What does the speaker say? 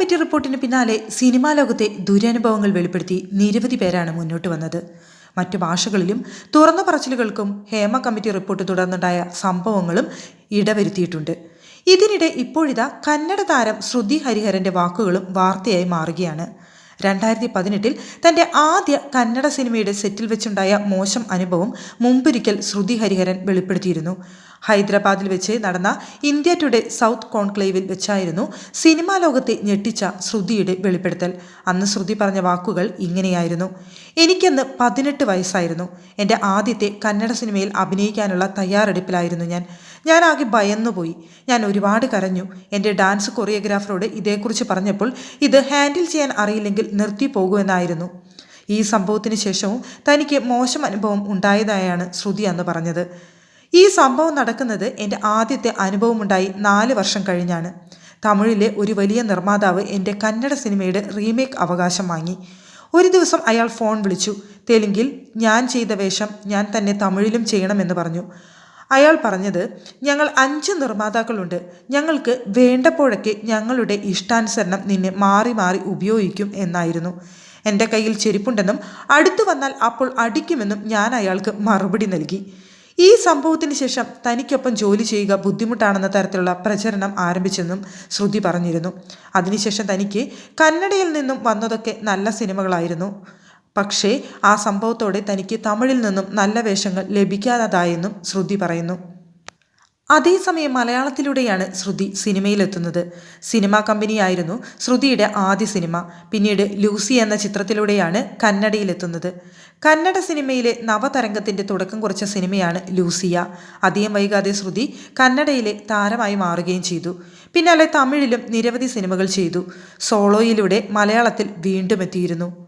Committee റിപ്പോർട്ടിന് പിന്നാലെ cinema ലോകത്തെ ദുരനുഭവങ്ങൾ വെളിപ്പെടുത്തി നിരവധി പേരാണ് മുന്നോട്ട് വന്നത്. മറ്റു ഭാഷകളിലും തുറന്ന പറച്ചിലുകൾക്കും ഹേമ കമ്മിറ്റി റിപ്പോർട്ട് തുടർന്നുണ്ടായ സംഭവങ്ങളും ഇടവരുത്തിയിട്ടുണ്ട്. ഇതിനിടെ ഇപ്പോഴിതാ കന്നഡ താരം ശ്രുതി ഹരിഹരന്റെ വാക്കുകളും വാർത്തയായി മാറുകയാണ്. രണ്ടായിരത്തി പതിനെട്ടിൽ തന്റെ ആദ്യ കന്നഡ സിനിമയുടെ സെറ്റിൽ വെച്ചുണ്ടായ മോശം അനുഭവം മുമ്പൊരിക്കൽ ശ്രുതി ഹരിഹരൻ വെളിപ്പെടുത്തിയിരുന്നു. ഹൈദരാബാദിൽ വെച്ച് നടന്ന ഇന്ത്യ ടുഡേ സൗത്ത് കോൺക്ലേവിൽ വെച്ചായിരുന്നു സിനിമാ ലോകത്തെ ഞെട്ടിച്ച ശ്രുതിയുടെ വെളിപ്പെടുത്തൽ. അന്ന് ശ്രുതി പറഞ്ഞ വാക്കുകൾ ഇങ്ങനെയായിരുന്നു. എനിക്കന്ന് പതിനെട്ട് വയസ്സായിരുന്നു. എന്റെ ആദ്യത്തെ കന്നഡ സിനിമയിൽ അഭിനയിക്കാനുള്ള തയ്യാറെടുപ്പിലായിരുന്നു ഞാൻ. ഞാൻ ആകെ ഭയന്നുപോയി. ഞാൻ ഒരുപാട് കരഞ്ഞു. എന്റെ ഡാൻസ് കൊറിയോഗ്രാഫറോട് ഇതേക്കുറിച്ച് പറഞ്ഞപ്പോൾ ഇത് ഹാൻഡിൽ ചെയ്യാൻ അറിയില്ലെങ്കിൽ നിർത്തി പോകുമെന്നായിരുന്നു ഈ സംഭവത്തിന് ശേഷവും തനിക്ക് മോശം അനുഭവം ഉണ്ടായതായാണ് ശ്രുതി അന്ന് പറഞ്ഞത്. ഈ സംഭവം നടക്കുന്നത് എന്റെ ആദ്യത്തെ അനുഭവമുണ്ടായി നാല് വർഷം കഴിഞ്ഞാണ്. തമിഴിലെ ഒരു വലിയ നിർമ്മാതാവ് എന്റെ കന്നഡ സിനിമയുടെ റീമേക്ക് അവകാശം വാങ്ങി. ഒരു ദിവസം അയാൾ ഫോൺ വിളിച്ചു. തെലുങ്കിൽ ഞാൻ ചെയ്ത വേഷം ഞാൻ തന്നെ തമിഴിലും ചെയ്യണമെന്ന് പറഞ്ഞു. അയാൾ പറഞ്ഞത് ഞങ്ങൾ അഞ്ച് നിർമ്മാതാക്കളുണ്ട്. ഞങ്ങൾക്ക് വേണ്ടപ്പോഴൊക്കെ ഞങ്ങളുടെ ഇഷ്ടാനുസരണം നിന്നെ മാറി മാറി ഉപയോഗിക്കും എന്നായിരുന്നു. എന്റെ കയ്യിൽ ചെരുപ്പുണ്ടെന്നും അടുത്തു വന്നാൽ അപ്പോൾ അടിക്കുമെന്നും ഞാൻ അയാൾക്ക് മറുപടി നൽകി. ഈ സംഭവത്തിന് ശേഷം തനിക്കൊപ്പം ജോലി ചെയ്യുക ബുദ്ധിമുട്ടാണെന്ന തരത്തിലുള്ള പ്രചരണം ആരംഭിച്ചെന്നും ശ്രുതി പറഞ്ഞിരുന്നു. അതിനുശേഷം തനിക്ക് കന്നഡയിൽ നിന്നും വന്നതൊക്കെ നല്ല സിനിമകളായിരുന്നു. പക്ഷേ ആ സംഭവത്തോടെ തനിക്ക് തമിഴിൽ നിന്നും നല്ല വേഷങ്ങൾ ലഭിക്കാതായെന്നും ശ്രുതി പറയുന്നു. അതേസമയം മലയാളത്തിലൂടെയാണ് ശ്രുതി സിനിമയിലെത്തുന്നത്. സിനിമാ കമ്പനിയായിരുന്നു ശ്രുതിയുടെ ആദ്യ സിനിമ. പിന്നീട് ലൂസി എന്ന ചിത്രത്തിലൂടെയാണ് കന്നഡയിലെത്തുന്നത്. കന്നഡ സിനിമയിലെ നവതരംഗത്തിന്റെ തുടക്കം കുറിച്ച സിനിമയാണ് ലൂസിയ. അധികം വൈകാതെ ശ്രുതി കന്നഡയിലെ താരമായി മാറുകയും ചെയ്തു. പിന്നാലെ തമിഴിലും നിരവധി സിനിമകൾ ചെയ്തു. സോളോയിലൂടെ മലയാളത്തിൽ വീണ്ടും എത്തിയിരുന്നു.